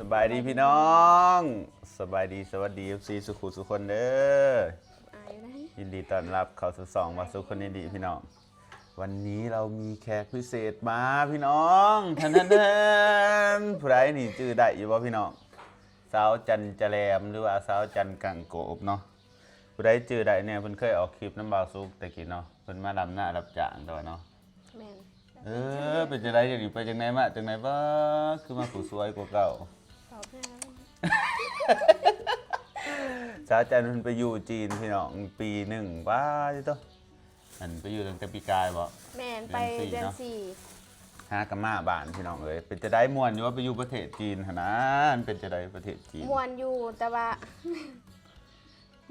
สบายดีพี่น้อง สบายดีสวัสดี FC สุขุสุคนเด้ออายได้ยินดีต้อนรับเข้าสู่สองมาสุคนดีพี่น้อง วันนี้เรามีแขกพิเศษมาพี่น้องทันทันทันผู้ใดนี่จื้อได้อยู่บ่พี่น้องสาวจันจะแรมหรือว่าสาวจันกังโกบเนาะผู้ใดจื้อได้เนี่ยเพิ่นเคยออกคลิปน้ำบาวซุกแต่กี้เนาะเพิ่นมาลำหน้ารับจ้างตัวเนาะแม่นเออเป็นจังไดเดี๋ยวนี้ไปจังไหนมาจังไหนบ่คือมาผู้สวยกว่าเก่าต อบให้แล้วสาวจันทร์มันไปอยู่จีนพี่น้องปีหนึ่งว้าจิโตอันไปอยู่ตั้งแต่ปีกายบ่ แม่นไปเดืเดืออนนสี่ สี่หากะมาบ้านพี่น้องเอ้ยเป็นจะได้ม่วนอยู่ว่าไปอยู่ประเทศจีนหนนะมันเป็นจะได้ประเทศจีนมวนอยู่แต่ว่า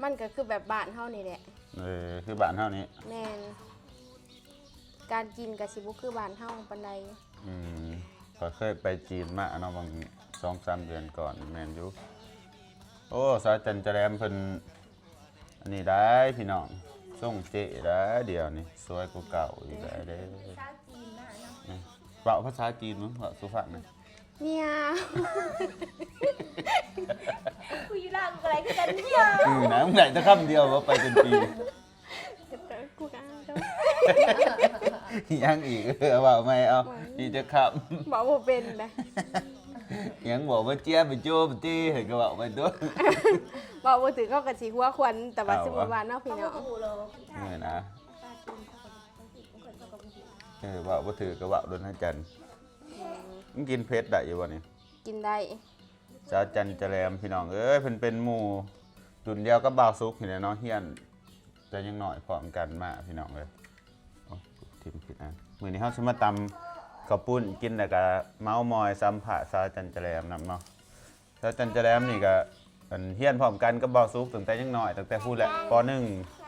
มันก็คือแบบบ้านเฮานี่แหละเออคือบ้านเฮานี้ แม่นการกินกับสิบุคือบ้านเฮาปานใดอืม ก็เคยไปจีนมาเนาะบางสองสามเดือนก่อนแม่นอยู่โอ้สาวจันทร์จะแรมเพิ่นอันนี้ได้พี่น้องส่งเจได้เดียวนี่สวยกว่าเก่าอีกได้เด้ชาวจีนนะเนาะเปล่าภาษาจีนมั้งเปล่าสุภาพนะเนี่ยคุยร่างอะไรกันเนี่ยอืมนะมึงไหนจะคำเดียวว่าไปเป็นปีกูกอ้างเจ้า ยังอีกเออว่าไม่เอานี่จะขับบอกบ่เป็นนะยังบอกว่าเจี๊ยบไปโจ้ไปจี้เห็นก็บอกไปตัวบอกบ่ถือเขาก็สิหัวควันแต่ว่าเอาสมมุติว่าเนาะพี่เขาน้องก็หูเราพี่ไทยนี่นะชาวจีนเขาก็บางทีบางคนเขาก็บางทีเออว่าว่าถือก็ว่าโดนให้จันมึงกินเพชรได้อยู่วะนี่กินได้สาวจันจะแรมพี่น้องเอ้ยเพิ่นเป็นหมู่ดุนเดียวก็บ่าวซุกเห็นเนาะเฮียนแต่ยังหน่อยพร้อมกันมาพี่น้องเลยโอ้ ทิมผิดอะมื้อนี้เฮาสิมาตำข้าวปุ้นกินแล้วก็เมาส์มอยสัมภาษณ์สาวจันจะแรมนํเนาะแล้วจันจะแรมนี่ก็อันเฮียนพร้อมกันก็บ่ซุกตั้งแต่ยังน้อยตั้งแต่พูดแหละป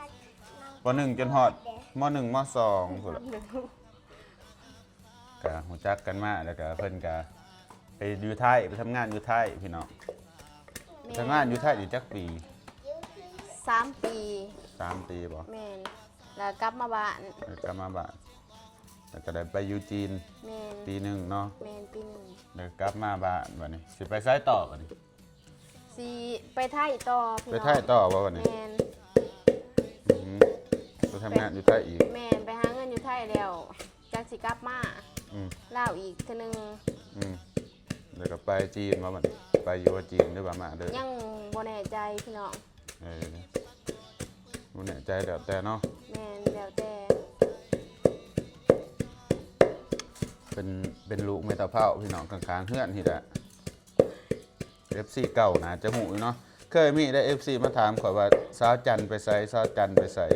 .1 ป .1 จนฮอดม .1 ม .2 พุ่นละก็ฮู้จักกันมาแล้วก็เพิ่นก็ไปอยู่ไทยไปทำงานอยู่ไทยพี่น้องไปทำงานอยู่ไทยอยู่จักปีสามปี 3 ปีบ่แม่น แล้วกลับมาบ้านแล้วก็มาบ้านแล้วก็ได้ไปอยู่จีนแม่นปีหนึงเนาะแม่นปีหนึงแล้วกลับมาบ้านบัดนี้สิไปไสต่อบัดนี้สิไปไทยต่อพี่ไปน้องไทยต่อบ่บัดนี้แม่นอืมไปทำงานอยู่ไทยอีก แม่นไปหาเงินอยู่ไทยแล้วจักสิกลับมาอืมลาวอีกเทีนึงอืมแล้วก็ไปจีนมาบัดนี้ไปอยู่ว่าจีนหรือว่ามาเด้อยังบ่แน่ใจพี่น้องเออ บ่แน่ใจแล้วแต่เนาะแม่นแล้วแต่เป็นเป็นลูกเมตาเผาพี่น้องข้างๆเฮือนนี่แหละ FC เก่านะจะหูอยู่เนาะเคยมีได้ FC มาถามข่อยว่าสาวจันทร์ไปใส่สาวจันทร์ไปใส่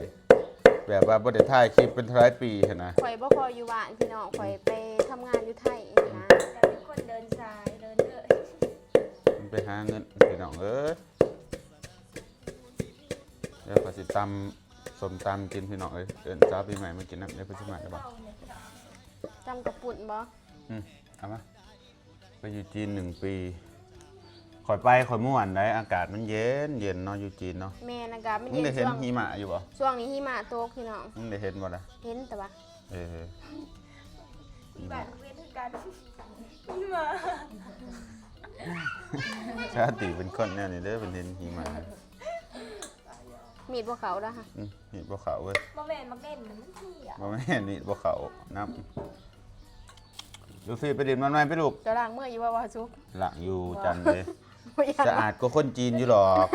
แบบว่าบ่ได้ถ่ายคลิปเป็นหลายปีหั้นนะข่อยบ่คอยอยู่บ้านพี่น้องข่อยไปทำงานอยู่ไทยนะ แต่เป็นคนเดินสายเดินเถอะ มันไปหาเงินพี่น้องเอ้ย เดี๋ยวขอยสิตำสมตำกินพี่น้องเอ้ยเอิ้นสาวปีใหม่มากินน้ำเดี๋ยวเพิ่นสิมาได้บ่เอาเนี่ยพี่น้องจำกระปุ่นบ่อืมเอามาไปอยู่จีนหนึ่งปีข่อยไปข่อยม่วนได้อากาศมันเย็นเย็นเนาะอยู่จีนเนาะแม่นอากาศมันมึงเย็นได้เห็นช่วงหิมะอยู่บ่ช่วงนี้หิมะตกพี่น้องมึงได้เห็นบ่ล่ะเห็นแต่ว่าเออที่บ้านเรียนด้วยกันนี่มาชาติเป็นคนแนวนี้เด้อเป็นเห็นหิมะ มีดบ่เขาแล้วค่ะอืมนี่บ่เขาเว้ยบ่แม่นมักเล่นมันเที่ยบ่แม่นนี่บ่เขาน้ำลูกพี่ไปดินมันไว้ไปลูกจะล้างมืออยู่ว่าว่าซุกหลังอยู่จันเลยบ่อยากสะอาดกว่าคนจีนอยู่หรอก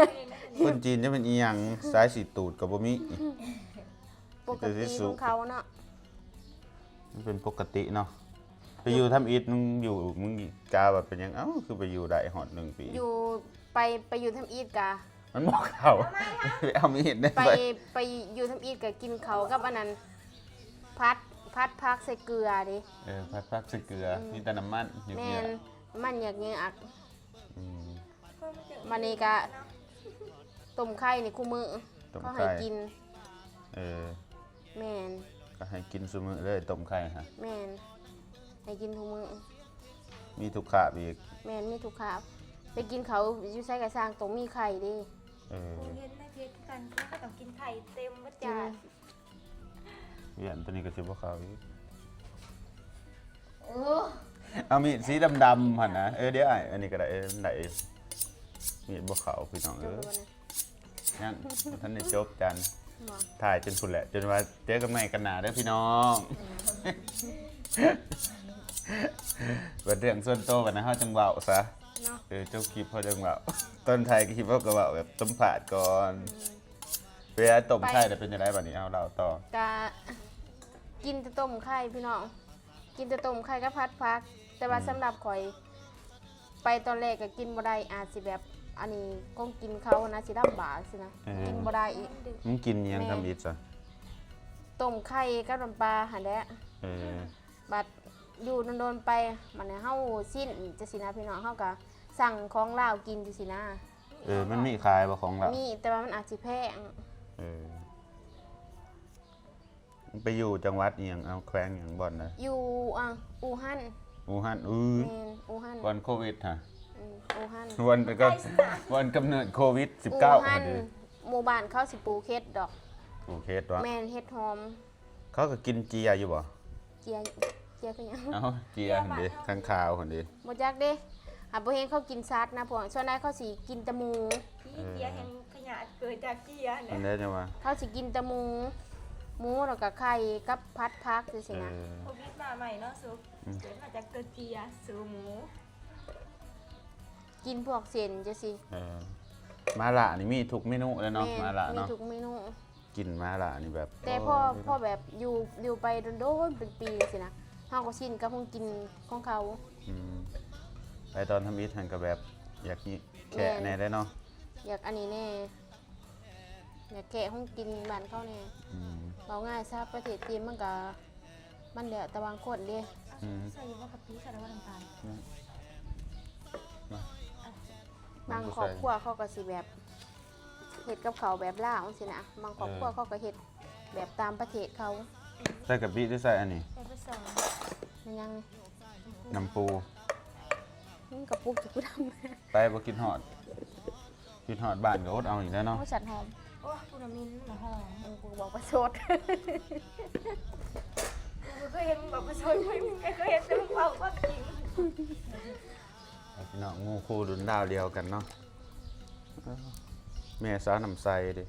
คนจีนจะเป็นอีหยังสายสีตูดก็บ่มี ปกติของเขาเนาะมันเป็นปกติเนาะไปอยู่ทำอีทมึงอยู่มึงกาแบบเป็นหยังเอ้าคือไปอยู่ได้หอดหนึ่งปี อยู่ไปไปอยู่ทำอีทกะ มันบอกเขาไปเอามีดได้ไปไปไปอยู่ทำอีทกะกินเขาวกับอันนั้นพัดพัดพักใส่เกลือดิเออพัดพักใส่เกลือมีแต่น้ำมันอยู่แมเนี่ยนมันอยากเงี้ยอักอืม มันนี่กะต้มไข่นี่คู่มือต้มเขาให้ไข่กินเออ แมนก็ให้กินซุมื้อเลยต้มไข่ฮะแมนให้กินทุกมือมีทุกขาบอีกแมนมีทุกคาบไปกินเขาอยู่ใส่กระสร้างตรงมีไข่ดิ เออโรงเรียนในเพชรกันก็ต้องกินไข่เต็มวัดกิจานนเวียนตัวนี้ก็สิบ่เข้าอีกโอ้เอามีดสีดำๆหั่นนะเออเดี๋ยวไอ้อันนี้ก็ได้เออมันได้มีดบ่ขาวพี่น้องเออแล้วนะยังท่านได้จบจันถ่ายจนพุ่นแหละ จนว่าเจอกันใหม่กันหนาเด้อพี่น้องเป็นเรื่องส่วนตัวกันนะเฮาจังเว้าซะ เนาะเออเจ้าคลิปเฮาจังเว้าต้นไทยก็คลิปเฮาก็เว้าแบบต้มผาดก่อนเวลาต้มไข่แล้วเป็นจังไดบัดนี้เอาเราต่อ กะกินแต่ต้มไข่พี่น้องกินแต่ต้มไข่กับพัดพัก แต่ว่าสำหรับข่อย ไปตอนแรกก็กินบ่ได้อาจสิแบบอันนี้ก็กินเขานะสิลำบากสินะเออ กินบ่ได้อีก มึงกินอิหยังทำอีกซะต้มไข่กับน้ำปลาหั่นแหละเออบัดอยู่โดนๆไปมันให้เฮาสิ้นจะสินะพี่น้องเฮาก็ สั่งของลาวกินจังสินะเออมันมีขายบ่ของเรามีแต่ว่ามันอาจสิแพงเออมึงไปอยู่จังหวัดอีหยังเอาแขวงอีหยังบ่อนนะอยู่อะอู่ฮั่นอู่ฮั่นอุ้ยแม่นอู่ฮั่นวันโควิดฮะอืมอู่ฮั่นวันก็วันกำเนิดโควิดอู่19พฮั่อนดีหมู่บ้านเขาสิปลูกเฮ็ดดอก โอเคตัวแม่นเฮ็ดหอมเขาก็กินเจียอยู่บ่เจียเจียคือหยังเอ้าเจียหั่นดิข้างคาวหั่นดิบ่จักเด้ อะบ่เห็นเขากินสัตว์นะพวกส่วนใหญ่เขาสิกินแต่หมูพี่เจียแห่งขยะเกิดจากเจียอัเนี่ยนนี้จะว่าเขาสิกินแต่หมู หมูแล้วก็ไข่กับพัดพักจังเอซี่นะอ โควิดมาใหม่เนาะซุปเกิดมาจากเกิดเจียสูหมูกินพวกเส้นจังซี่เออมาละนี่มีทุกเมนูแล้วเนาะแม่มาละมีเนาะทุกเมนู กินมาละนี่แบบแต่พ่อโยพ่อแบบอยู่อยู่ไปโดนๆเป็นปีสินะเฮาก็ชินกับคงกินของเขา อืม ไปตอนทำอีทันก็แบบอยากนี่แค่แม่แน่ได้เนาะอยากอันนี้แน่อยากแกะห้องกินบ้านเขาแน่อืมเราง่ายซะประเทศจีนมันก็มันเดี๋ยวตะวันคนเด้อืมใส่ว่ากะปิใส่ว่าน้ำตาลมาบางครอบครัวเขาก็สิแบบเฮ็ดกับเขาวแบบล่าวสินะบางครอบครัวเขาก็เฮ็ดแบบตามประเทศเขาใส่กะปิหรือใส่อันนี้ใส่ผสมมันยังน้ำปู มันกระปุกจะกูทำไปบ่กินฮอด กินฮอดบ้านก็อดเอาอีกแล้วเนาะเขาจัดหอม โอ้ปูนามินหมาหอมเออกูบอกประชดกูเคยเห็นแบบผสมไม่มีใครเคยเห็นแต่มึงเอาว่าจริงพี่น้องงูคู่ดุนดาวเดียวกันเนาะเอ้าแม่สาวน้ำใสดิ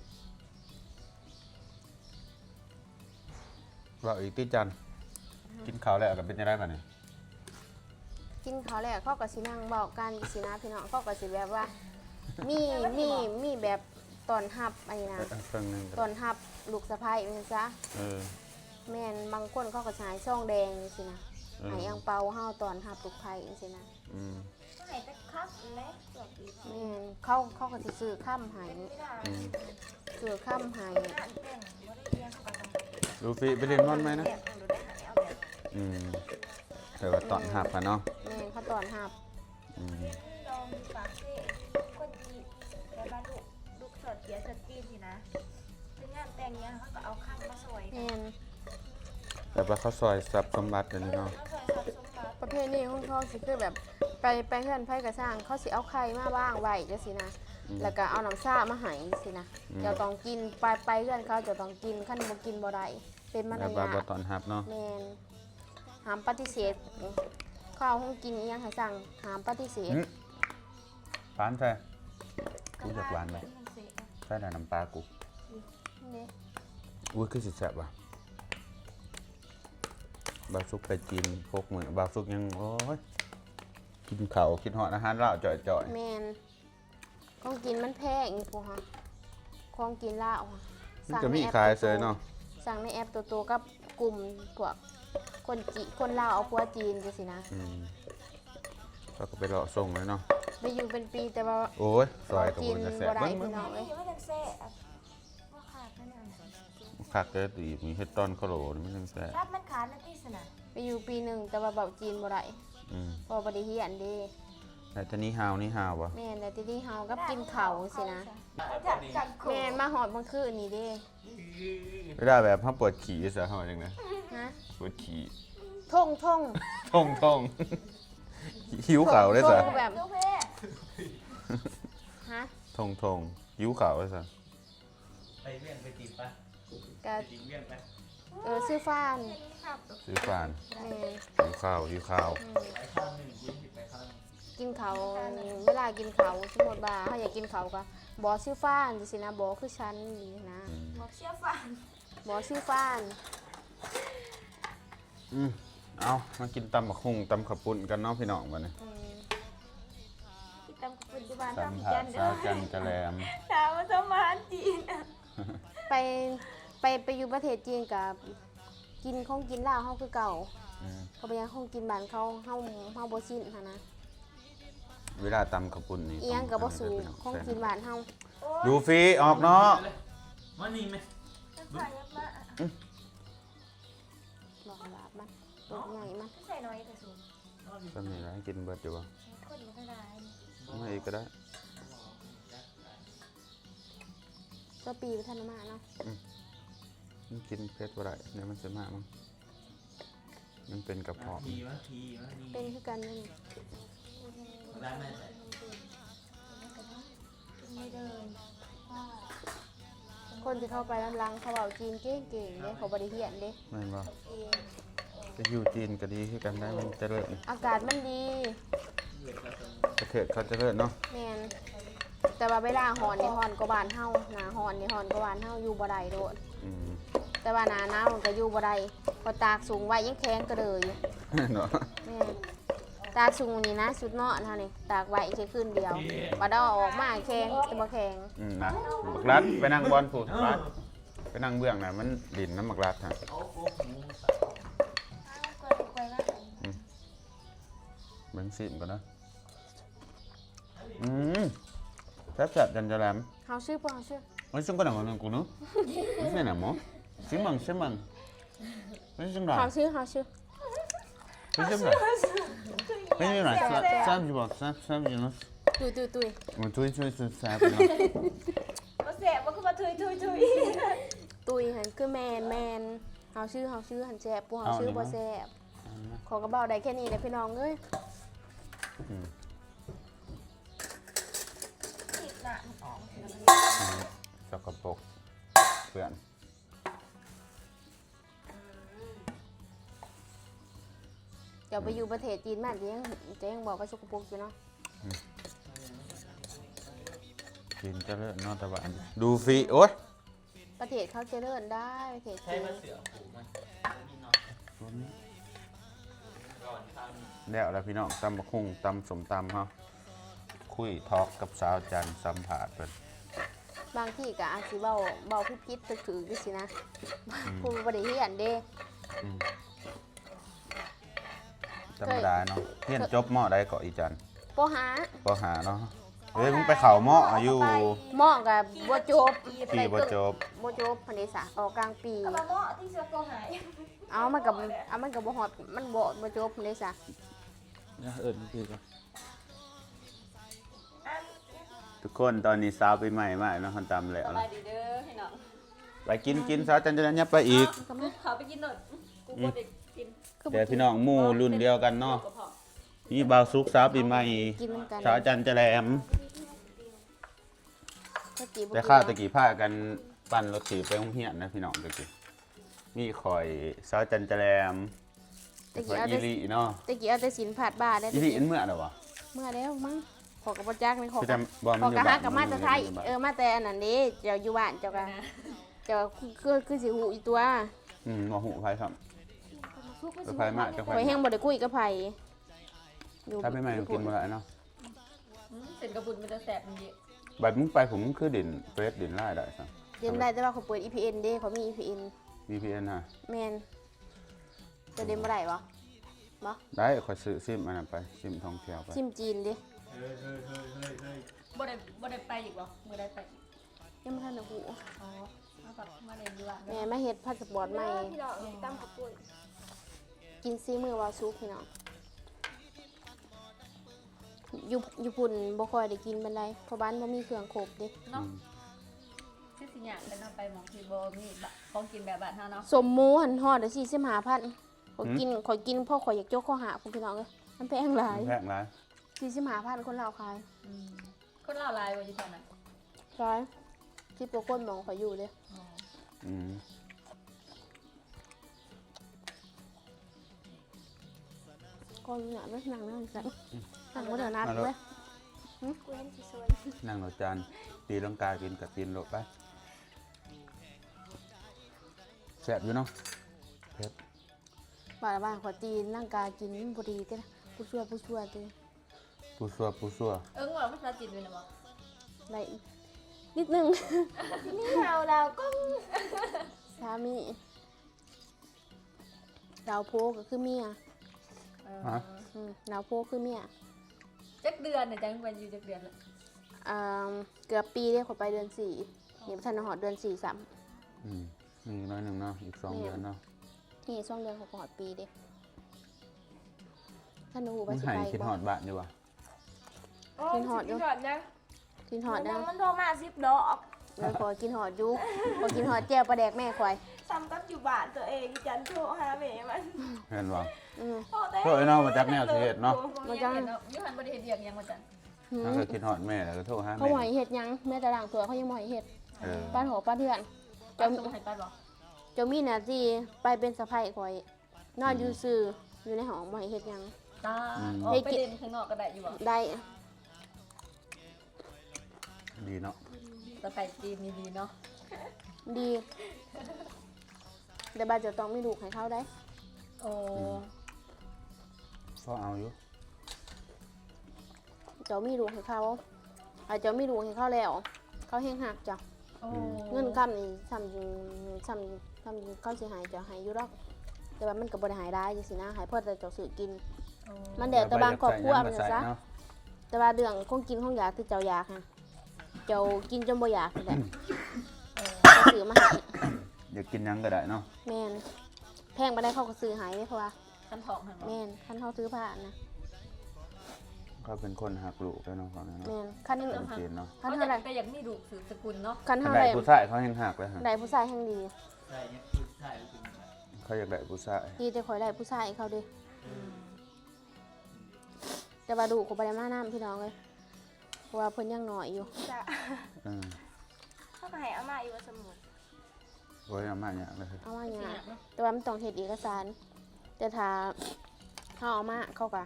ว่าอีกที่จัน กินข้าวแล้วก็เป็นยังไงบ้างเนี่ย กินเขาวแล้วเขาก็สินั่งบอกกันสินะพี่น้องเขาก็สิแบบว่า มีมีมีแบบตอนหับอันนี้นะเออเครื่องหนึงก็ตอนหับลูกสะพ้ายเป็นซะเออ แม่นบางคนเขาก็ใช้ช่องแดงสินะเออใหายอังเปาเฮาตอนหับลูกไผ่สินะอืมไหนจะคับและเกือบอีกแม่นเขาเขาก็สิซื้อข้ามใหายไม่ได้อืมซื้อข้ามใหายอันแต่งว่าได้เรียนเขาก็ต้องลูฟี่ไปเรียนนอนไหมนะเรียนดูได้หายเอาแบบอืม แต่ว่าตอนหับอะเนาะแม่เขาตอนหับอืมลองปากเซ่คนจีแต่บ้านลูกลูกสอดเสียสดจีนสินะถึงงานแต่งเนี้ยเขาก็เอาข้างมาสวยแม่นแต่ว่าเขาซอยทรัพย์สมบัติกันนี่เออเนาะเขาสวยสดสมบัติประเภทนี้ของเขาสิคือแบบไปไปเฮือนไผกระสร้างเขาสิเอาไข่มาว่างไว้จังซี่นะแล้วก็เอาน้ำซ่ามาให้สินะเจ้าต้องกินไปไปเฮือนเขาเจ้าต้องกินคันบ่กินบ่ได้เป็นมารแล้วว่ายาบ่ทตอนหับเนาะ แมนามปฏิเสธ ข้าวห้องกินอิหยังให้สั่งหามปฏิเสธอืมปานใช่กูอยากหวานไหมที่มันเสะใช่แต่น้ำปลากูนี่อุ้ยคือสิแซ่บว่ะบาวซุกไปจีนพกมือบาวซุกยังโอ้ยกินเขาวกินหอดอาหารเหล้าจ่อยแมนของกินมันแพงอีกพวกฮะของกินลาวอะๆมันก็มีขายเซยเนาะ สั่งในแอปตัวโตๆกับกลุ่มพวก คนจีคนลาวเอาพัวจีนจังสินะอืมเขาก็ไปเลาะส่งเลยเนาะไปอยู่เป็นปีแต่ว่าโอ้ยซอยกับกิบุญจะแซ่บบ่ได้เบิ้งพี่น้องเอ้ยนี่ว่าจังเสะอะว่าขาดแน่นอนๆคักเด้อตีมีเฮ็ดตอนโคโลนี่มันจังแซ่บรับมันขาดนะพี่สนะไปอยู่ปีหนึ่งแต่ว่าเบาจีนบ่ได้อืมเพอบ่ได้เฮียนเด้แต่ตอนนี้ฮาวนี่ฮาวบ่แม่นแต่ที่นี่เฮากับกินข้าวสินะจัดจัดโขแม่นมาหอดบางคืนนี่เด้เวลาแบบเฮาปวดขี้ซะเฮาจังได๋ ฮะปวดขี้ท่งท่งท่องท่องหิวข้าวเลยซะท่งแบบลูกเพ่ฮะท่องท่องหิวข้าวเลยซะไปเวียงไปจีบปะกะไปจีบเวียงไปโอ้เออซื้อฟ้านครับซื้อฟานแม่นหิวข้าวหิวข้าวอืมกินเขาวเวลากินเขาวสมมติว่าเขาอยากกินเขาวก็บอซื้อฟ้านสินะบอคือฉันนี่นะอืมบอกเชื่อฟัง บอซื้อฟ้าน อืมเอามากินตำบักหุ่งตำขับปุ่นกันเนาะพี่น้องวันนี้อืมที่ตำปัจจุบันสัมทำผัจัสนเด้สาอวจันจะแรมถามว่าสมานจีนอะไปไปไปอยู่ประเทศจีนกับกินของกินลาวเฮาคือเก่าอืมเขาไปยังของกินบ้านเขาเฮาเฮาบ่ชินหันนะเวลาตำขับปุ่นนี่เอียงกับบ่ต้สูพี่น้ของกินบ้านเฮาโอ้ดูฟรีออกเนาะ มันนี่ไหมจะใส่ยับมาบอกลาบ มันตัวใหญ่มันใส่น้อยแต่สูงตอนนี้นะกินเบิดอยู่บ่คนมันก็ได้ไม่อีกก็ได้ตัวปีพัฒนามาเนาะมันกินเพชรบ่ได้เนี่ยวมันจะมากมั้งมันเป็นกระเพาะทีวะทีวะนี่เป็นคือกันนี่ได้ไหมไม่เดินคนที่เข้าไปลำลังเขาเว้าจีนเก่งๆเด้เขาบ่ได้เฮียนเด้แม่นบ่ จะอยู่จีนก็ดีคือกันได้มันเจริญอากาศมันดีประเทศเขาเจริญเนาะแม่นแต่ว่าเวลาหอนนี่หอนกว่าบ้านเฮาหน้าหอนนี่หอนกว่าบ้านเฮาอยู่บ่ได้โดดอืมแต่ว่าหน้าหนาวมันก็อยู่บ่ได้พอตากสูงไว้ยังแข็งก็เลยเนาะแม่นตากสูงนี่นะ สุดเนาะเท่านี้ตากไว้แค่คืนเดียวบ่ได้เอาออกมาแข็งแต่บ่แข็งอืมนะบักรัดไปนั่งบอลผูดรัดไปนั่งเบื้องน่ะมันดินน้ำบักรัดฮะ งซิมก่อนนะ อืมแซ่บๆจันจะแหลมเฮาชื่อบ่เฮาชื่อ Ôi xung quanh là ngon của nó. Cái này là mỏ. Xin mừng, xin mừng. Cái xung เฮา rồi. ชื่อเฮาชื่อ Cái xung rồi. Cái như này, sao gì bảo, sao sao gì nó. ตุยตุยตุย Mà chui chui chui sao nó. มาแสบมันก็มาทุยทุยทุยตุยหันคือแมนแมนเฮาชื่อเฮาชื่อหันแซ่บปูเฮาชื่อบ่แซ่บขอกระเป๋าได้แค่นี้เด้อพี่น้องเอ้ย ติดหนักออก Cho cặp bột. Quyện. เดี๋ยวไปอยู่ประเทศจีนมันจะยังจะยังบอกว่าสกปรกอยู่เนาะ Chín cho lợn nó ta bạn. Đu phi. Ôi. ประเทศเขาเจริญได้ประเทศใช่จีนมาเสือผูมันนี่เนาะก่อน ข้าวนี่ Đẹo là phi nọ. Tâm bạc hùng, tâm sổng tâm ha. Khui thọc cặp sao chăn xăm phạt rồi. บางที่ก็อาจสิเว้าเว้าผิดๆถือๆจังซี่นะผู้บ่ได้เรียนเด้ Ừ. Tâm đá nó. Hiên chốt mọ đây có ý chăn. บ่หา Có hả nó. Ê, cũng phải khảo mọ ở dù หม้อก็บ่จบปีบ่จบบ่จบพันเดษาออกกลางปีกับมาเหมาะที่เสือโกหายเอามันกับเอามันกับบ่ฮอดมันบ่บ่จบพันเดษา Dạ, ơn พี่ก่อนอันทุกคนตอนนี้สาวปีใหม่มากเนาะคันตำแล้วสบายดีเด้อให้น้องไปกินกินสาวจันจะยับไปอีกก็มาเขาไปกินหน่อยกูบ่ได้กินคือบ่เดี๋ยวพี่น้องหมู่รุ่นเดียวกันเนาะกระเพาะนี่บ่าวซุกสาวปีใหม่กินนำกันสาวจันจะแหลมตะกี้บ่แต่ข้าวตะกี้พากันปั่นรถถีบไปโรงเรียนนะพี่น้องตะกี้มีคอยสาวจันจะแหลม ตะคกี้อยเอาอีแต่หลีเนาะตะกี้เอาแต่สินผาดบ้าได้อีหลีอันเมื่อเด้อวะเมื่อแล้วมั้งขอกระบ่จักนี่ขอคือกัแต่บบ่ขมัอนอกระยู่หับ้ากนกับมาแต่ไทยนอยู่บ้านเออมาแต่อันนั้นเด้เจ้าอยู่บ้านเจ้าก็เจ้าคือคือสิหูอีตัวอืมบ่ฮู้ไผครับไปไผมาจักไผข่อยแฮงบ่ได้คุยกับไผอยู่ถ้าปีใหม่ก็กินบ่ได้เนาะอืมเส้นกระปุนมันจะแสบมันเยอะบัดมึงไปผมมึงคือดินเฟซดินไล่ได้ซะเรียนได้แต่ว่าเขาเปิด EPN เด้เขามี EPN VPN ฮะแม่น จะเรียนบ่ได้บ่บ่ได้คอยซื้อซิมอันนั้นไปซิมท่องเที่ยวไปซิมจีนเด้เฮ้ยเฮ้ยเฮ้ยเฮ้ยเฮ้ยบ่ได้บ่ได้ไปอีกบ่มื้อใดไปยังบ่ทันได้ฮู้อ๋อเอากลับมาเรียนอยู่บ้านแม่มาเฮ็ดพาสปอร์ตใหม่พี่น้องตำขับปุ่นกินซีมือวาซุปพี่น้องอยู่อยู่ปุ่นบ่ค่อยได้กินบันไดเพราะบ้านบ่มีเครื่องครบเด้เนาะคือสิหยังกันเนาะไปหมองที่บ่มีบะของกินแบบบ้านเฮาเนาะสมหมูหันฮอดได้45,000 ขอกินขอกินพ่อขออยากโจกข้อหาคุณพี่น้องเลยมันแพงหลายแพงหลายสี่สิบห้าพันคนลาาใครคนเลาลายวันอยู่แถวนั้นขายคิดตัวคนมองขออยู่เลยอ๋ออืมคนเนี่ยนั่งนั่งสั่งสั่งก็เดือนัเลยกหนสิยนั่งหรอจานตีลังกากินกับตีนโลดไปแสบอยู่เนาะเพ็ด บ้านบ้านขอตีนนั่งกากินพอดีเด้อผู้ช่วยผู้ช่วยเด้อปูซัวปูซัวเอิ้งว่าภาษาจีนด้วยนะบ่ได้นิดนึง นี่เราเราก็สามีดาวโพก็คือเมียเออฮะอืมดาวโพคือเมียจักเดือนน่ะจังไปอยู่จักเดือนละอ่าเกือบปีได้ขอไปเดือนสี่นี่ทันหอดเดือนสี่สามอืมมีอีกน้อยหนึ่งเนาะอีกสองเดือนเนาะ นี่ช่วงเดือนหกหอดปีเด้ท่านหูไปมันสิหายไปคิดหอดบ้านดีวะกินหอดอยู่ กินหอดนะกินหอดดันะงมันโทรมาสิบดอกเลยขอกินหอดอยุขอกินหอดแจ่วปลาแดกแม่ควายซ้ำกับอยู่บ้านตัวเองจันโทรหาแม่มันเห็นบ่อืม โทรแต่โทษไอ้น้องมาจากแนวสิเฮ็ดเนาะมาจังเห็นเนาะอยู่หันบ่ได้เฮ็ดเวียกหยังว่าจังหืมถ้าเคยคิดหอดแม่แล้วก็โทรหาเขาแม่ หอยเห็ดหยังแม่แต่ด่างตัวเขายังหอยเห็ดเออ ป้านหอป้านเดือนจะเจ้าส่งให้ป้าบ่ เจ้ามีหน้าที่ไปเป็นสะใภ้คอย นอนอยู่ซื่ออยู่ในห้องบ่ให้เฮ็ดหยัง ตาออกไปเล่นข้างนอกก็ได้อยู่บ่ได้ดีเนาะสไปจีนนี่ดีเนาะดี แต่บ้านจะต้องไม่ลูกให้เขาได้ โอ้พ่อเอาอยู่เจ้ามีลูกให้เขาอาเจ้ามีลูกให้เขาแล้ว เขาแห้งหักจ้ะโอ้เงินคำนี่ซ้ำซ้ำ ซ้ำเขาสิหายเจ้าหายอยู่ดอก แต่ว่ามันก็บ่ได้หายได้จังซี่นะหายเพราะแต่เจ้าซื้อกินโอ้มันแดดแต่บางครอบครัวมันใส่ซะเนาะแต่ว่าเรื่องของกินของอยากคือเจ้าอยากฮะเจ้ากินจนบ่อยากนี่แหละเออเขาซื้อมาให้อยากกินหยังก็ได้เนาะแม่นแพงบ่ได้เขาก็ซื้อให้เพราะว่าคันทองหั่นบ่แม่นคันเขาซื้อผ้านะเขาเป็นคนหักลูกด้วยเนาะของเนาะแม่นคันเป็นจีนเนาะคันเขาเท่าไหร่ก็อยากมีลูกสืบสกุลเนาะคันถ้าเท่าไหได้ร่ผู้ชายเขาแห่งหักเลยฮะได้ผู้ชายแห่งดี ใช่เนี่ยคือใช่คือแบบเขาอยากได้ผู้ชายดีแต่ข่อยได้ผู้ชายเขาเด้อืมแต่ว่าดูเขาบ่ได้มานํพี่น้องเอ้ยเพราะว่าเพิ่นยังน้อยอยู่ จะเออเข้าไปให้อาม่าอยู่ว่าสมุนโอ้ยเอามาอย่างเลยเอาว่าหสิยังยากเนาะแต่ว่ามันต้องเฮ็ดเอกสาร แต่ถ้าเฮาเอามาเขาก็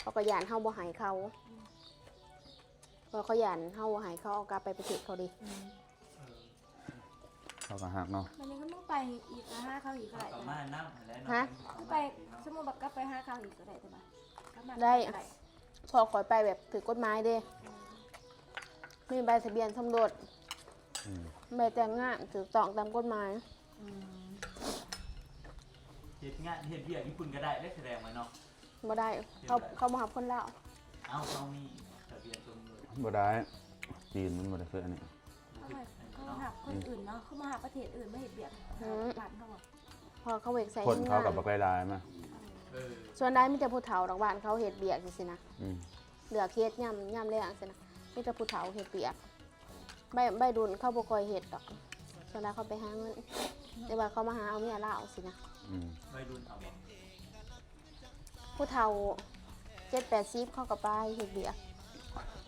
เขาก็ย่านเฮาบ่ให้เขาเพราะเขาย่านเฮาบ่ให้เขาเอากลับไปประเทศเขาดิอืม เขาก็หักเนาะมันนี้ก็ต้องไปอีกนะห้าเข้าอีกก็ได้ต่อจ้ะมาน้ำแล้วฮะ คือไปสมมุติแบบก็ไปห้าเข้าอีกก็ได้ใช่ปะก็มาได้ พอข่อยไปแบบถือกฎหมายเด้มีใบทะเบียนสมรสอืมใบแต่งงานถูกต้องตามกฎหมาย อืมเหตุงานเหตุเบียญี่ปุ่นก็ได้ได้แสดงมาเนาะ บ่ได้ เขาเขาบ่รับคนลาวเอาเขามีทะเบียนตรงเลยบ่ได้จีนมันบ่ได้คืออันนี้เขาไป เขาหักคนอื่นเนาะเขามาหาประเทศอื่นไม่เห็นเบียดบ้านเขาบอกพอเขาเวกใส่คนทำเขางานกับบักลายๆมาเออส่วนได้มีแต่ผู้เฒ่าดอกบ้านเขาเฮ็ดเบียกจังซี่นะอืมเหลือเคสย่ำย่ำแรงสินะมีแต่ผู้เฒ่าเห็ดเปียกใบใบดุนเข้าบกอยเห็ดดอกส่วนใหญ่เขาไปหาเงินแต่ว่าเขามาหาเอาเมียเล่าวสินะอืมไม่รุนเอาบอกผู้เฒ่าเจ็ดแปดสิบเขาก็ไปเห็ดเบียก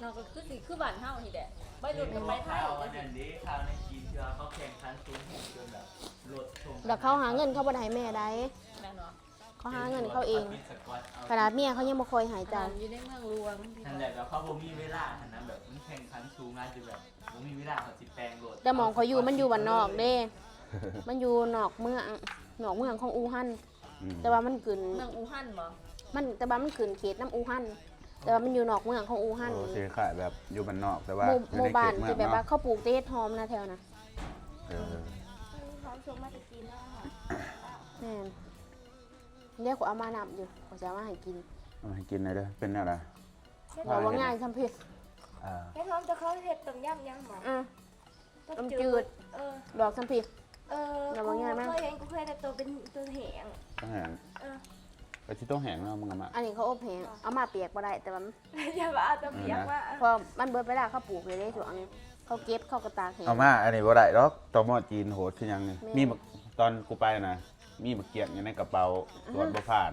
เราก็คือสิคือบ้านเฮานี่แหละไปดูดกันไปไทยข่าวจัอังนซี่นั้นดิข่าวในจีนที่ว่าเขาแข่งขันสูงแห่งจนแบบรถชงแล้วเขาหาเงินเขาบ่ได้ให้แม่ได้แม่นบ่เขาหาเงินเขาเองสกอตเอาขนาดเมียเขายังบ่คอยหายใจจานอยู่ในเมืองหลวงพี่นั่นแหละแบบเขาบ่มีเวลาขนาดนั้นแบบมันแข่งขันสูงงานจะแบบบ่มีเวลาเขาสิแปลงรถแต่หมองเขาอยู่มันอยู่บ้านนอกเด้ มันอยู่นอกเมืองนอกเมืองของอูฮั่นอืมแต่ว่ามันกึนเมืองอู่ฮั่นบ่มันแต่ว่ามันกึนเขตน้ำอูฮั่น แต่ว่ามันอยู่นอกเมืองของอูฮั่นโอ้สีขายแบบอยู่บ้านนอกแต่ว่าหมู่อยู่หมู่ในเขบ้านตเมือที่งแบบว่าเนาะเขาปลูกเตสหอมนะแถวนะเออพร้อมชมมาจะกินแล้วค่ะแม่นเรียกว่าเอามานับอยู่ขอจะเอามาให้กินเอาให้กินหน่อยเด้อเป็นอะไรเราว่าง่ายสัมผัสอ่า แค่พร้อมจะเขาเห็ดต้มยำยังหมออืมต้มต้มจืจืดดเออ ดอกสัมผัสเออเรากูว่าง่ายไหมเคยเห็นกูเคยแต่ตัวเป็นตัวแหงต้องแห้งเออ ไปที่ต้องแห้งเนาะมึงอะมา อันนี้เขาอบแห้งเอามาเปียกบ่ได้แต่ว่ามันอย่ามาเอาตัวเปียกว่าพอมันเบิดไปแล้วเขาปลูกเลยได้ส่วนนี้เขาเก็บเข้ากระตากแห้ง เอามา อันนี้บ่ได้ดอกตอมอจีนโหดคือหยังนี่แม่ มีบักตอนกูไปนะ มีบักเกียงอยู่ในกระเป๋าตรวจบ่ผ่าน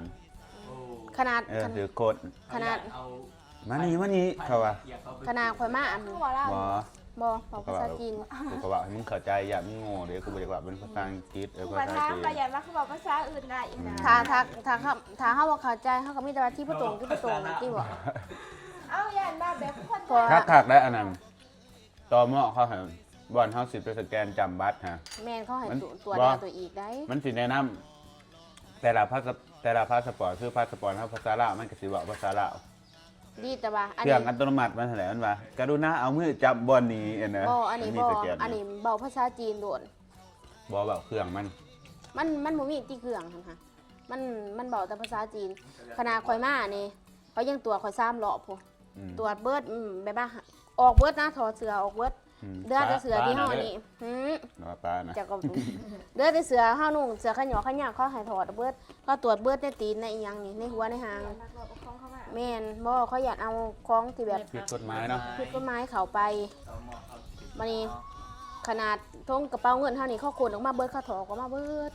โอ้ขนาดเออขนาด ถือกดขนาด เอามานี่มานี่เขาว่า เกียร์เขาไปขนาดข่อยมาอันคือว่าเราบ่ บ่บอกภาษาจีนกูก็ว่าให้มึงเข้าใจอย่ามึงโง่เดี๋ยวกูบอกว่าเป็นภาษาอังกฤษเออกูภามาษาถามจีนมาอย่ามาเขาบอกภาษาอื่นได้อีกนะถ้าถ้าถ้าเขาถ้าเฮาบ่เข้าใจเฮาก็มีแต่ว่าที่ประตงที่ประตงนะที่บ่เอาอย่ามาแบบคนพอ คักคักๆได้อันนั้นต่อหม้อเขาให้บอลเขาสิไปสแกนจำบัตรฮะ แม่นเขาให้มันตัวตัวบ่แนวตัวอีกได้ มันสิแนะนำแต่ละพาสแต่ละพาสปอร์ตคือพาสปอร์ตเขาภาษาลาวมันก็สิบอกภาษาลาว ดีแต่ว่าอันเครื่องนี้อัตโนมัติมันแถลงมันว่ากรุณาเอามือจับบอลนี้เอ็นนะบ่อันนี้มัมีบ่สแกนอันนี้เบาภาษาจีนโดนบ่แบบเครื่องมันมันมันบ่มีที่เครื่องหั่นค่ะมันมันเบาแต่ภาษาจีนขนาดข่อยมานี่เขายังตัวจข่อย3รอบพุ่นอืมตรวจเบิดอืมแบบว่าออกเบิดนะถอดเสื้อออกเบิดมเดือดแต่เสือที่เฮาปลนี่หืมนะว่าปลานะจะก็เดือดแต่เสือเฮานุ่งเสือขะหยอขะหยาเขาให้ถอดเบิดเขาตรวจเบิดในตีนในอีหยังนี่ในหัวในหาง นักรบปกครองเข้ามา แม่นบ่เขาอยากเอาของที่แบบผิดกฎหมายเนาะผิดกฎหมายเข้าไปเอาหม้อเอาสิบบัดนี้ขนาดทงกระเป๋าเงินเท่านี้เขาขนออกมาเบิดเขาถอดออกมาเบิด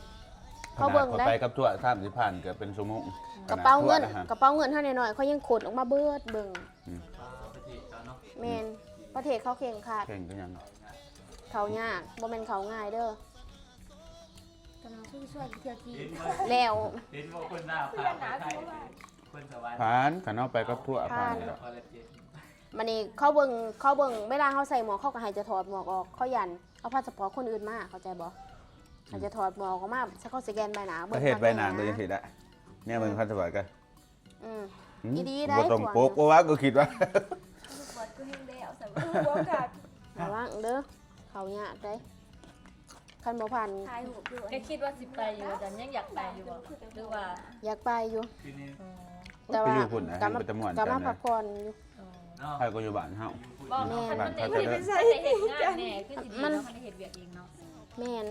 เขาเบิ่งขนได้ดไปกับทั่วสามสิบพันเกือบเป็นชั่วโมงกระเป๋าเงิน ขดทั่วะฮะกระเป๋าเงินเท่าน้อยๆเขายังขนออกมาเบิดเบิ่งประเทศเขาเนาะแม่นประเทศเขาเข่งขาดเก่งก็ยังเขายากบ่แม่นเขาง่ายเด้อกำลังช่วยช่วยเที่ยวจีนเห็นว่าแล้วเห็นว่าคนหน้าพาไปไทย คนสวรรค์ผ่านขันเอาไปกับทั่วผ่านผ่านแล้ว คอลลาเจนมันนี่เขาเบิ่งเขาเบิ่งเวลาเขาใส่หมวกเขาก็ให้จะถอดหมวกออกเขายันเอาพาสปอร์ตคนอื่นมาเข้าใจบ่ให้จะถอดหมวกออกมาถ้าเขาสแกนใบหน้าปเบิ่งระเทศใบหนานภก็ยยังผิดอะเนี่ยมึงพันสวัสดิ์กันอืมหืมอีดีได้บ่ตรงกว่าโป๊กเพราะว่าก็คิดว่า ลูกบอลก็เฮงแล้วสำหรับโอกาสระวังเด้อเขายากได้คันบ่ผ่านทายหูอยู่ก็คิดว่าสิไปอยู่แต่ยังอยากไปอยู่บ่หรือว่าอยากไปอยู่คือนี่อ๋อ แต่ไปว่าอยู่พุ่นนะกลับให้มาไปตะม่วนกลับกัมานพันะกผ่อนอยู่อ๋อเนาะใครก็อยู่บ้านเฮา บอกแม่เนาะนคันมันได้มันได้เห็นงานแน่ขึ้นสิดีมันเนาะมันได้เห็นเวียกเองเนาะแม่น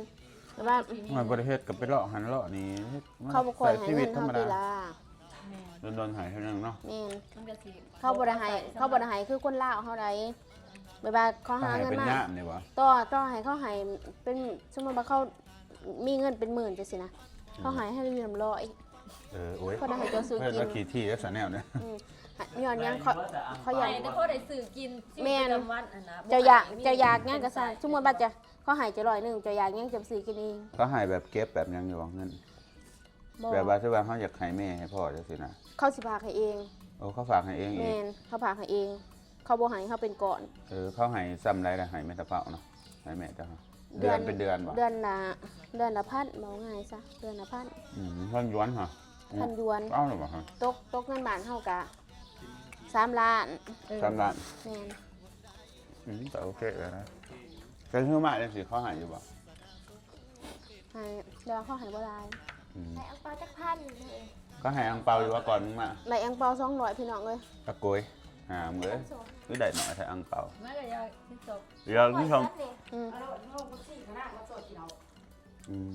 แต่ว่ามันประเทศกับไปเลาะหันเลาะนี่ฮ็ดมันเขาบ่ค่อยให้ชีเงิวิตนธรเฮารมตีดาลาแม่โดนๆหายเท่านั้นเนาะแม่นมันก็สิเขาบ่ได้ให้เขาบ่ได้ให้คือคนลาวเฮาได้แบบว่าเขาเขาหาหายเงินเป็นมา ย่ามเนี่ยวะ ต่อต่อให้เขาให้เป็นสมมุติว่าเขามีเงินเป็นหมื่นจังซี่นะเขาให้ให้เงินร้อย เออโอ้ยเขาได้ให้เจ้าซื้อเพื่อนกินว่าขี่ที่แล้วสาแนวเนี่ยอืมย้อนหยังเขาเขาไปอยาก แต่พอได้ซื้อกินชีวิตประจำวันอันนะเจ้าอยากเจ้าอยากหยังก็สั่งสมมุติว่าจะเขาให้จะร้อยหนึงเจ้าอยากหยังจะซื้อกินเองเขาหายแบบเก็บแบบยังอยู่ว่าเงินบ่แบบว่าที่ว่าเขาอยากให้แม่ให้พ่อจังซี่นะเขาสิพากให้เองโอ้เขาฝากให้เองเอแม่งนเขาพากให้เอง เขาบ่ให้เขาเป็นก่อน เออเขาให้ซ้ำไรละให้แม่ตะเภาเนาะให้แม่เจ้าค่ะ เดือนเป็นเดือนบ่ เดือนละเดือนละพันบอกง่ายซะเดือนละพันอืมเพิ่นย้วนเหรอพันหยวนเอ้าหรือเปล่าฮะตกตกเงินบาทเท่ากะสามล้านเออสามล้านแม่นอืมแต่โอเคเลยนะแต่คือมาจังซี่เขาให้อยู่บ่ให้เดี๋ยวเขาให้บ่ได้อืมในอังเปาจักพันเลยก็ให้อังเปาอยู่ว่าก่อนมึงมาในแองเปาสองร้อยพี่น้องเลยตะโกย หามึงเอ้ยคือได้หน่อยใช้อังเปาไม่ก็อยากที่จบเดี๋ยวคุณผู้ชมอืมอืม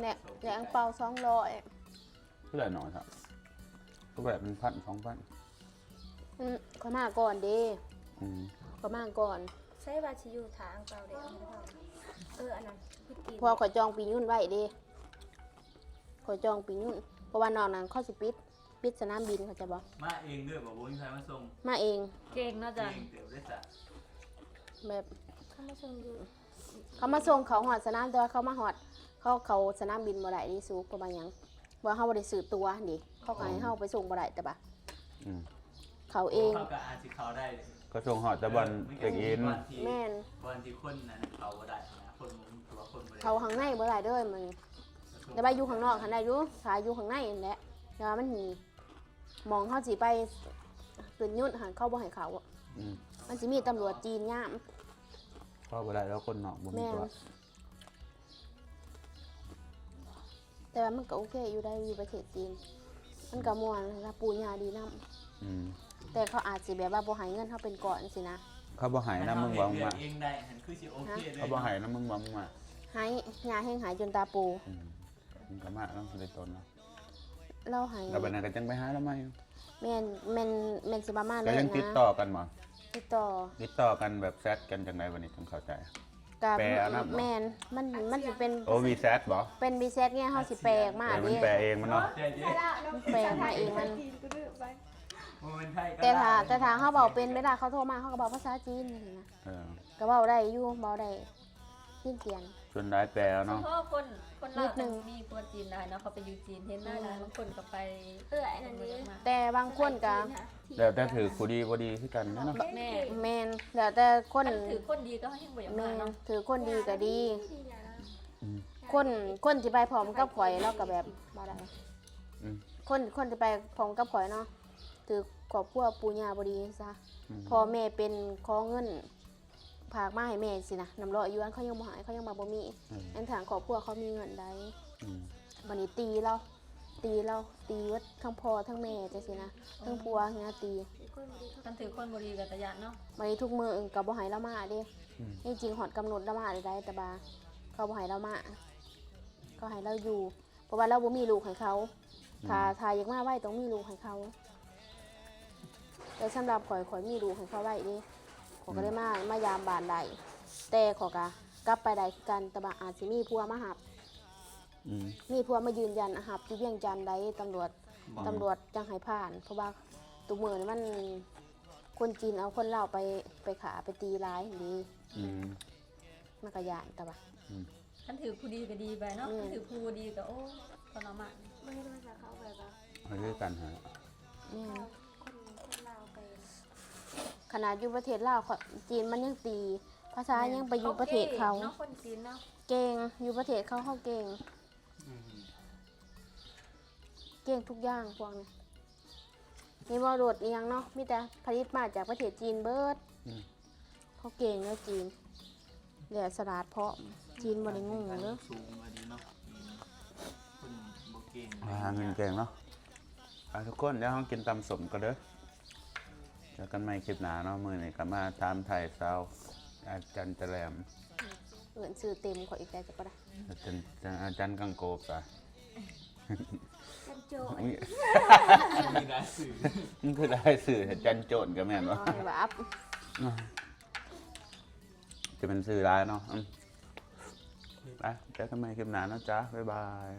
เนี่ยในแองเปาสองร้อยคือได้หน่อยครับก็แบบเป็นพันสองพันอืมเขามาก่อนเด้อืมเขามาก่อนใช้บาชิยูทาอังเปาเด็กเอออันนั้นพี่กินเพอขอยจองปียุ่นไว้เด้ขอยจองปียุ่นเพราะว่านอกนั้นเขาสิปิด ปิดสนามบินเขาใจะบอกมาเองด้วยบอกว่ามีใครมาส่งมาเองเก่งเนาะเอจันงเดี๋ยวได้จ้ะแบบเข้ามาชมอยู่เขามาส่งเขาหอดสนามแต่ว่าเขามาหอด เขาเขาสนามบินบ่ได้นี่สูประมาณหยังว่าเขาบ่ได้ซื้อตัวนี่เขาก็ให้เฮาไปส่งบ่ได้แต่บ่าอืมเขาเองเขาก็อาจจะเขาได้เลยก็ส่งหอดแต่บอลเด็กอินบอลที่แม่นบอลที่คนนั้นเขาบ่ได้นะคนมึงตัวคนบ่ได้เขาข้างในบ่ได้เด้อมันแต่ว่าอยู่ข้างนอกหันได้อยู่ถ้าอยู่ข้างในนั่นแหละแต่ว่ามันมี มองเขาสิไปตื่นยุ่นหันเข้าบ่ให้เขาอะอืมมันสิมีตำรวจจีนย่ามก็บ่ได้แล้วคนนอกบ่มีแม่นตัวแต่ว่ามันก็โอเคอยู่ได้อยู่ประเทศจีน มันก็ม่วนนะปูญาดีนํอืมแต่เขาอาจสิแบบว่าบ่ให้เงินเขาเป็นก่อนสินะเขาบ่ใหายนะมึงบ่มึงมาเองได้หันคือสิโอเคเลยเขาบ่ใหายนะมึงบ่มึงมาให้ยาแห้งหายจนตาปูอืมมึงก็มาต้องได้ตนเนาะ เราให้แล้วบัดนั้นก็จังไปหาแล้วไหมแม่นแม่นแม่นสิประมาณก็นั้นยังนะติดต่อกันบ่ติดต่อติดต่อกันแบบแชทกันจังไดวันนี้ถึงเข้าใจ กับแปลเอานะบ่ แม่นมันมันสิเป็นโอ้มีแชทบ่เป็นบีเซตเนี่ยเขาสิแปลออกมาเออมันดิแปลเองมันเนาะใช่ดิแปลมาเองมัน โมเมนต์ไทยก็แต่ถ้าได้แต่ถ้าเขาเบาเป็นเวลาเขาโทรมาเขาก็เบาภาษาจีนนี่นะเออก็เบาได้อยู่เบาได้ยินเสียง ส่วนได้แปลแล้วเฉเนาะพาะคนคนลาวนิดนึงมีคนจีนได้เนาะเขาไปอยู่จีนเห็นได้นะบางคนก็ไปเออไอ้นั่นนี่มาแต่บางคนก็แล้วแต่ถือกูดีบ่ดีคือกันนะเนาะแม่แมนแล้วแต่คนคันถือคนดีก็ยังบ่อยากแมมานเนาะถือคนดีก็ดีดีนะอืมคนคนที่ไปพร้อมกับข่อยแล้วก็แบบบ่ได้อืมคนคนที่ไปพร้อมกับข่อยเนาะถือครอบครัวปู่ย่าบ่ดีซะอืมพ่อแม่เป็นขอเงิน ฝากมาให้แม่สินะนำรออายุอันเขายังบ่หายเขายังมาบ่มีอืม อันทางครอบครัวเขามีเงินได้อืมบัดนี้ตีเรา ตีเราตีวัดทั้งพ่อทั้งแม่จังซี่นะทั้งผัวเฮียตีคนดีเขาคันถือคนบ่ดีก็ตะยานเนาะบัดนี้ทุกมื้อก็บ่ให้เรามาเด้ อืมจริงๆฮอดกำหนดเรามาได้ได้แต่บาเขาบ่ให้เรามาเขาให้เราอยู่ เพราะว่าเราบ่มีลูกให้เขาถ้าถ้าอยากมาไว้ต้องมีลูกให้เขาแต่สำหรับข่อยข่อยมีลูกให้เขาไว้เดิ ข่อยก็ได้มามายามบานได้แต่ขอยกะกลับไปได้คือกันแต่บาอาจสิมีผัวมาหับ อืม มีผัวมายืนยันหับที่เวียงจันทน์ได้ตำรวจตำรวจจังให้ผ่าน เพราะว่าตัวมือนี่มันคนจีนเอาคนเล่าวไปไปขาไปตีร้ายดีอืม มันก็ยานแต่ว่า คันถือผู้ดีก็ดีไปเนาะอืม คันถือผู้บ่ดีก็โอ้ทรมานไม่ได้มาจากเขาแบบว่าเอาด้วยกันฮะ แม่นคนคนลาวไป ขนาดอยู่ประเทศลาวเขาจีนมันยังตี ภาษายังไปอยู่ประเทศเขาเนาะคนจีนเนาะเก่งอยู่ประเทศเขาเขาเก่ง อืมเก่งทุกอย่างพวกนี้มีบอโดดเอียงเนาะมีแต่ผลิตมาจากประเทศจีนเบิดอืมเขาเก่งแล้วจีนแหละสลัดเพาะจีนบริงงเลยสูงมาดีเนาะอืมคนบ่เก่งหาเงินเก่งเนาะอะทุกคนเดี๋ยวเรากินตำสมกันเด้อ เจอกันใหม่คลิปหน้าเนาะมื้อนี้ก็มาถามไทยสาวอาจารย์แจแรมเงินซื้อเต็มขออีกได้จะก็ได้อาจารย์อาจารย์กังโกบจ้ะกันโจอุ๊ยมีรายสื่อมันคือได้สื่ออาจารย์โจนก็แม่นเอาวะให้ว่าอัพจะเป็นสื่อร้ายเนาะอืมไปเจอกันใหม่คลิปหน้าเนาะจ๊ะบ๊ายบาย